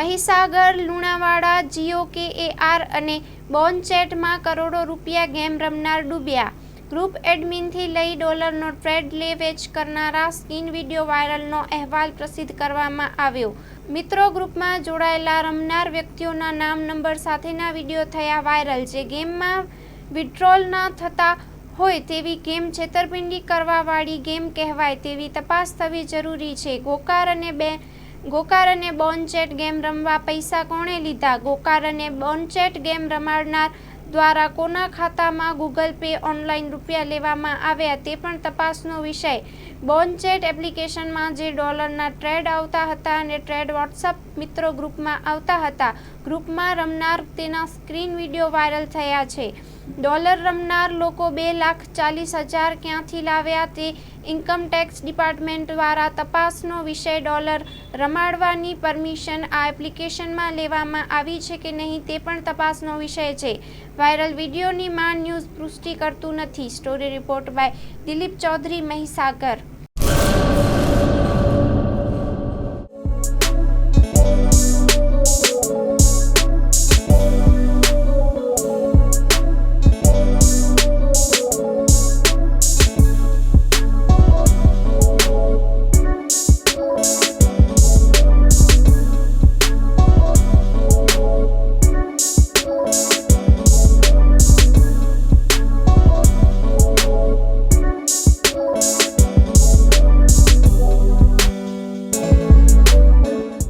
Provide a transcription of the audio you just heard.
મહીસાગર, લુણાવાડા જીઓ કે એ આર અને બોનચેટમાં કરોડો રૂપિયા ગેમ રમનાર ડૂબ્યા. ગ્રુપ એડમિનથી લઈ ડોલરનો ટ્રેડ લે વેચ કરનારા સ્કીન વીડિયો વાયરલનો અહેવાલ પ્રસિદ્ધ કરવામાં આવ્યો. મિત્રો ગ્રુપમાં જોડાયેલા રમનાર વ્યક્તિઓના નામ, નંબર સાથેના વીડિયો થયા વાયરલ. જે ગેમમાં વિડ્રોલ ન થતા હોય તેવી ગેમ છેતરપિંડી કરવાવાળી ગેમ કહેવાય તેવી તપાસ થવી જરૂરી છે. ગોકાર અને બે ગોકાર અને બોનચેટ ગેમ રમવા પૈસા કોણે લીધા? ગોકાર અને બોનચેટ ગેમ રમાડનાર દ્વારા કોના ખાતામાં ગૂગલ પે ઓનલાઈન રૂપિયા લેવામાં આવ્યા તે પણ તપાસનો વિષય. બોનચેટ એપ્લિકેશનમાં જે ડોલરના ટ્રેડ આવતા હતા અને ટ્રેડ વોટ્સઅપ મિત્રો ગ્રુપમાં આવતા હતા, ગ્રુપમાં રમનાર તેના સ્ક્રીન વીડિયો વાયરલ થયા છે. ડોલર રમનાર લોકો બે લાખ ચાલીસ હજાર ક્યાંથી લાવ્યા તે ઇન્કમટેક્સ ડિપાર્ટમેન્ટ દ્વારા તપાસનો વિષય ડોલર રમાડવાની પરમિશન આ એપ્લિકેશનમાં લેવામાં આવી છે કે નહીં તે પણ તપાસનો વિષય છે. વાયરલ વિડીયોની માંગ ન્યૂઝ પુષ્ટિ કરતું નથી. Story report by Dilip Chaudhary Mahisagar.